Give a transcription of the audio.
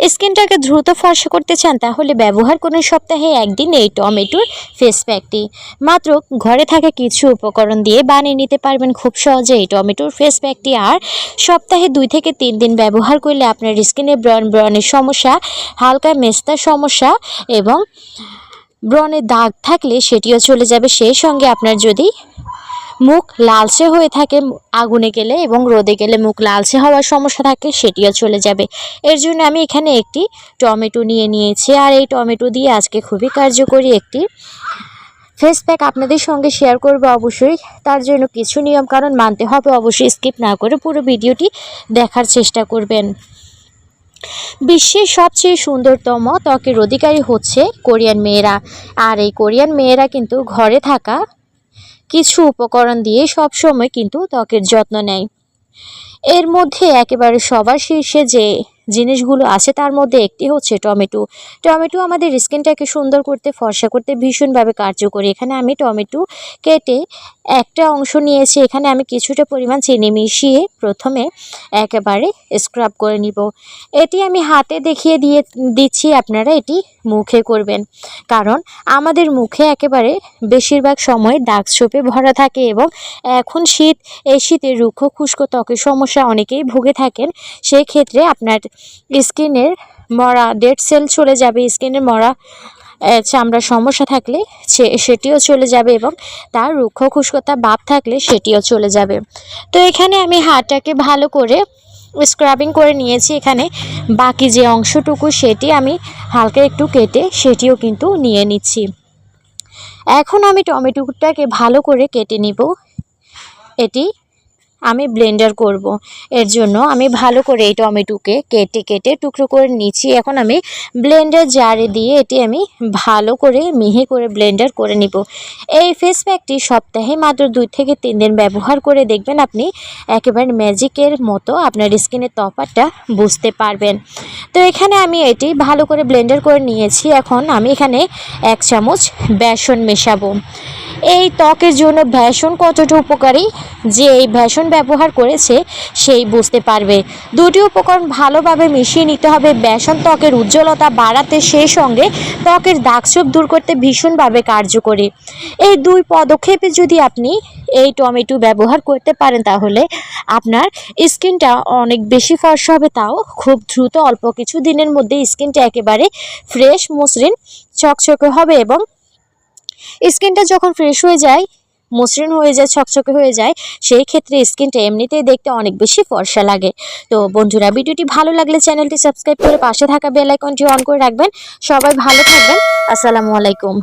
স্কিনটাকে দ্রুত ফর্সা করতে চান, তাহলে ব্যবহার করুন সপ্তাহে একদিন এই টমেটোর ফেস প্যাকটি মাত্র ঘরে থাকা কিছু উপকরণ দিয়ে বানিয়ে নিতে পারবেন খুব সহজে এই টমেটোর ফেস প্যাকটি আর সপ্তাহে দুই থেকে তিন দিন ব্যবহার করলে আপনার স্কিনে ব্রন ব্রনের সমস্যা, হালকা মেস্তার সমস্যা এবং ব্রণে দাগ থাকলে সেটিও চলে যাবে। সেই সঙ্গে আপনার যদি মুখ লালচে হয়ে থাকে, আগুনে গেলে এবং রোদে গেলে মুখ লালচে হওয়ার সমস্যা থাকে, সেটিও চলে যাবে। এর জন্য আমি এখানে একটি টমেটো নিয়ে নিয়েছি আর এই টমেটো দিয়ে আজকে খুবই কার্যকরী একটি ফেস প্যাক আপনাদের সঙ্গে শেয়ার করব অবশ্যই। তার জন্য কিছু নিয়ম কারণ মানতে হবে, অবশ্যই স্কিপ না করে পুরো ভিডিওটি দেখার চেষ্টা করবেন। বিশ্বের সবচেয়ে সুন্দরতম ত্বকের অধিকারী হচ্ছে কোরিয়ান মেয়েরা। আর এই কোরিয়ান মেয়েরা কিন্তু ঘরে থাকা কিছু উপকরণ দিয়ে সব সময় কিন্তু ত্বকের যত্ন নেয়। এর মধ্যে একেবারে সবার শীর্ষে যে জিনিসগুলো আছে, তার মধ্যে একটি হচ্ছে টমেটো। টমেটো আমাদের স্কিনটাকে সুন্দর করতে, ফর্সা করতে ভীষণভাবে কার্যকরী। এখানে আমি টমেটো কেটে একটা অংশ নিয়েছি। এখানে আমি কিছুটা পরিমাণ চিনি মিশিয়ে প্রথমে একেবারে স্ক্রাব করে নিব। এটি আমি হাতে দেখিয়ে দিয়ে দিচ্ছি, আপনারা এটি মুখে করবেন। কারণ আমাদের মুখে একেবারে বেশিরভাগ সময় দাগ ছোপে ভরা থাকে এবং এখন শীত, এই শীতে রুক্ষ খুস্কো ত্বকের সমস্যা অনেকেই ভুগে থাকেন। সেই ক্ষেত্রে আপনার স্কিনের মরা ডেড সেল চলে যাবে, স্কিনের মরা চামড়ার সমস্যা থাকলে সেটিও চলে যাবে এবং তার রুক্ষ খুশকতা ভাব থাকলে সেটিও চলে যাবে। তো এখানে আমি হাতটাকে ভালো করে স্ক্রাবিং করে নিয়েছি। এখানে বাকি যে অংশটুকু সেটি আমি হালকা একটু কেটে সেটিও কিন্তু নিয়ে নিচ্ছি। এখন আমি টমেটোটাকে ভালো করে কেটে নিব। এটি আমি ব্লেন্ডার করব। এর জন্য আমি ভালো করে এই টমেটোকে কেটে কেটে টুকরো করে নিচ্ছি এখন আমি ব্লেন্ডার জারে দিয়ে এটি আমি ভালো করে মিহি করে ব্লেন্ডার করে নিব। এই ফেস প্যাকটি সপ্তাহে মাত্র দুই থেকে তিন দিন ব্যবহার করে দেখবেন আপনি একেবারে ম্যাজিকের মতো আপনার স্কিনের তফাতটা বুঝতে পারবেন। তো এখানে আমি এটি ভালো করে ব্লেন্ডার করে নিয়েছি। এখন আমি এখানে এক চামচ বেসন মেশাবো। এই ত্বকের জন্য ভ্যাসন কতটা উপকারী? যে এই ভ্যাসন ব্যবহার করেছে, সেই বুঝতে পারবে। দুটি উপকরণ ভালোভাবে মিশিয়ে নিতে হবে। বেসন ত্বকের উজ্জ্বলতা বাড়াতে সেই সঙ্গে ত্বকের দাগছোপ দূর করতে ভীষণভাবে কার্যকরী। এই দুই পদক্ষেপে যদি আপনি এই টমেটো ব্যবহার করতে পারেন, তাহলে আপনার স্কিনটা অনেক বেশি ফর্সা হবে। তাও খুব দ্রুত অল্প কিছু দিনের মধ্যে স্কিনটা একেবারে ফ্রেশ, মসৃণ, চকচকে হবে এবং স্কিনটা যখন ফ্রেশ হয়ে যায়, মসৃণ হয়ে যায়, ছকছকে হয়ে যায়, সেই ক্ষেত্রে স্কিনটা এমনিতেই দেখতে অনেক বেশি ফর্সা লাগে। তো বন্ধুরা, ভিডিওটি ভালো লাগলে চ্যানেলটি সাবস্ক্রাইব করে পাশে থাকা বেল আইকনটি অন করে রাখবেন। সবাই ভালো থাকবেন। আসসালামু আলাইকুম।